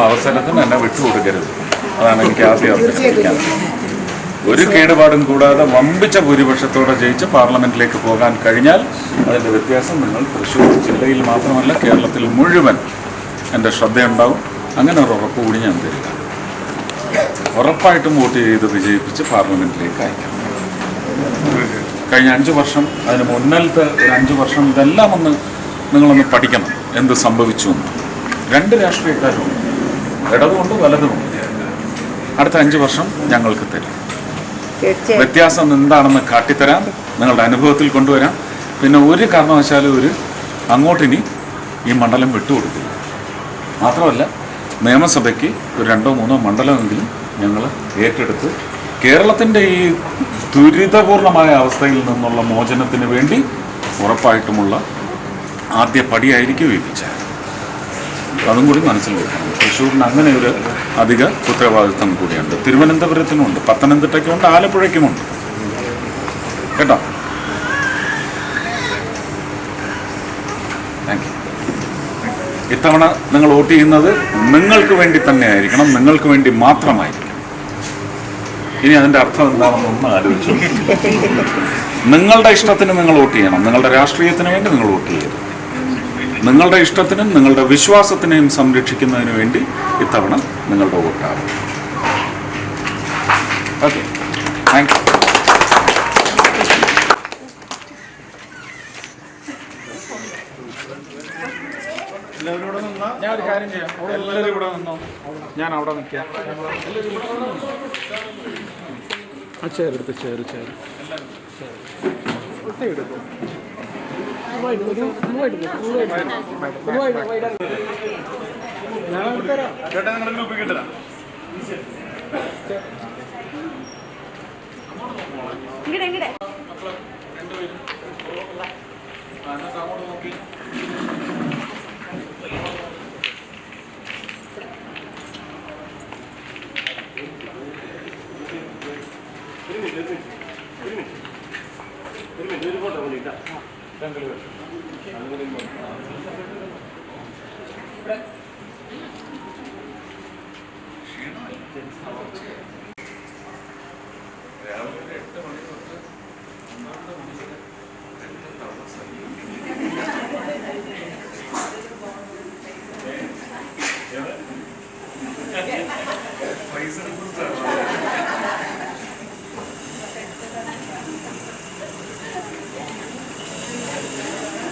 അവസരത്തിന് എന്നെ വിട്ടുകൊടുക്കരുത്. അതാണ് എനിക്ക് ആദ്യം അവസരം ഒരു കേടുപാടും കൂടാതെ വമ്പിച്ച ഭൂരിപക്ഷത്തോടെ ജയിച്ച് പാർലമെന്റിലേക്ക് പോകാൻ കഴിഞ്ഞാൽ അതിന്റെ വ്യത്യാസം നിങ്ങൾ തൃശ്ശൂർ ജില്ലയിൽ മാത്രമല്ല കേരളത്തിൽ മുഴുവൻ എന്റെ ശ്രദ്ധയുണ്ടാവും. അങ്ങനെ ഒരു ഉറപ്പ് കൂടി ഞാൻ തരിക ഉറപ്പായിട്ടും വോട്ട് ചെയ്ത് വിജയിപ്പിച്ച് പാർലമെന്റിലേക്ക് അയക്കാം. കഴിഞ്ഞ അഞ്ച് വർഷം അതിന് മുന്നിലത്തെ ഒരു അഞ്ച് വർഷം ഇതെല്ലാം ഒന്ന് നിങ്ങളൊന്ന് പഠിക്കണം. എന്ത് സംഭവിച്ചു എന്ന്. രണ്ട് രാഷ്ട്രീയക്കാരുണ്ട്. ഇടതുമുണ്ട് വലതുമുണ്ട്. അടുത്ത അഞ്ച് വർഷം ഞങ്ങൾക്ക് തരും. വ്യത്യാസം എന്താണെന്ന് കാട്ടിത്തരാം നിങ്ങളുടെ അനുഭവത്തിൽ കൊണ്ടുവരാം പിന്നെ ഒരു കാരണവശാലും ഒരു അങ്ങോട്ടിനി ഈ മണ്ഡലം വിട്ടുകൊടുക്കില്ല. മാത്രമല്ല നിയമസഭയ്ക്ക് ഒരു രണ്ടോ മൂന്നോ മണ്ഡലമെങ്കിലും ഞങ്ങൾ ഏറ്റെടുത്ത് കേരളത്തിന്റെ ഈ ദുരിതപൂർണമായ അവസ്ഥയിൽ നിന്നുള്ള മോചനത്തിന് വേണ്ടി ഉറപ്പായിട്ടുമുള്ള ആദ്യ പടിയായിരിക്കും ഈ വിചാരം. അതും കൂടി മനസ്സിൽ വെക്കണം. തൃശ്ശൂരിന് അങ്ങനെ ഒരു അധിക ഉത്തരവാദിത്വം കൂടിയുണ്ട്. തിരുവനന്തപുരത്തിനുമുണ്ട് പത്തനംതിട്ടയ്ക്കുമുണ്ട് ആലപ്പുഴയ്ക്കുമുണ്ട്. കേട്ടോ? താങ്ക് യു ഇത്തവണ നിങ്ങൾ വോട്ട് ചെയ്യുന്നത് നിങ്ങൾക്ക് വേണ്ടി തന്നെ ആയിരിക്കണം നിങ്ങൾക്ക് വേണ്ടി മാത്രമായിരിക്കണം. ഇനി അതിന്റെ അർത്ഥം എന്താണെന്ന് ഒന്ന് ആലോചിച്ചു നിങ്ങളുടെ ഇഷ്ടത്തിന് നിങ്ങൾ വോട്ട് ചെയ്യണം. നിങ്ങളുടെ രാഷ്ട്രീയത്തിന് വേണ്ടി നിങ്ങൾ വോട്ട് ചെയ്യരുത്. നിങ്ങളുടെ ഇഷ്ടത്തിനും നിങ്ങളുടെ വിശ്വാസത്തിനെയും സംരക്ഷിക്കുന്നതിന് വേണ്ടി ഇത്തവണ നിങ്ങളുടെ വോട്ടാണ്. ഓക്കെ താങ്ക് യു ഞാൻ ഒരു കാര്യം ചെയ്യാം എല്ലാവരും ഇവിടെ നിന്നോ ഞാൻ അവിടെ നിൽക്കാം ആ ചേർ എടുത്ത് ചേർ ചേർ ഇങ്ങടെ ഇങ്ങടെ. ഒരു മിനിറ്റ് ഒരു മിനിറ്റ് ടെങ്കിൾ രാവിലെ എട്ട് മണി തൊട്ട് ഒന്നാമത്തെ മനുഷ്യരെ രണ്ട് തവണ സഹിക്കും പൈസ കുറിച്ചാണ്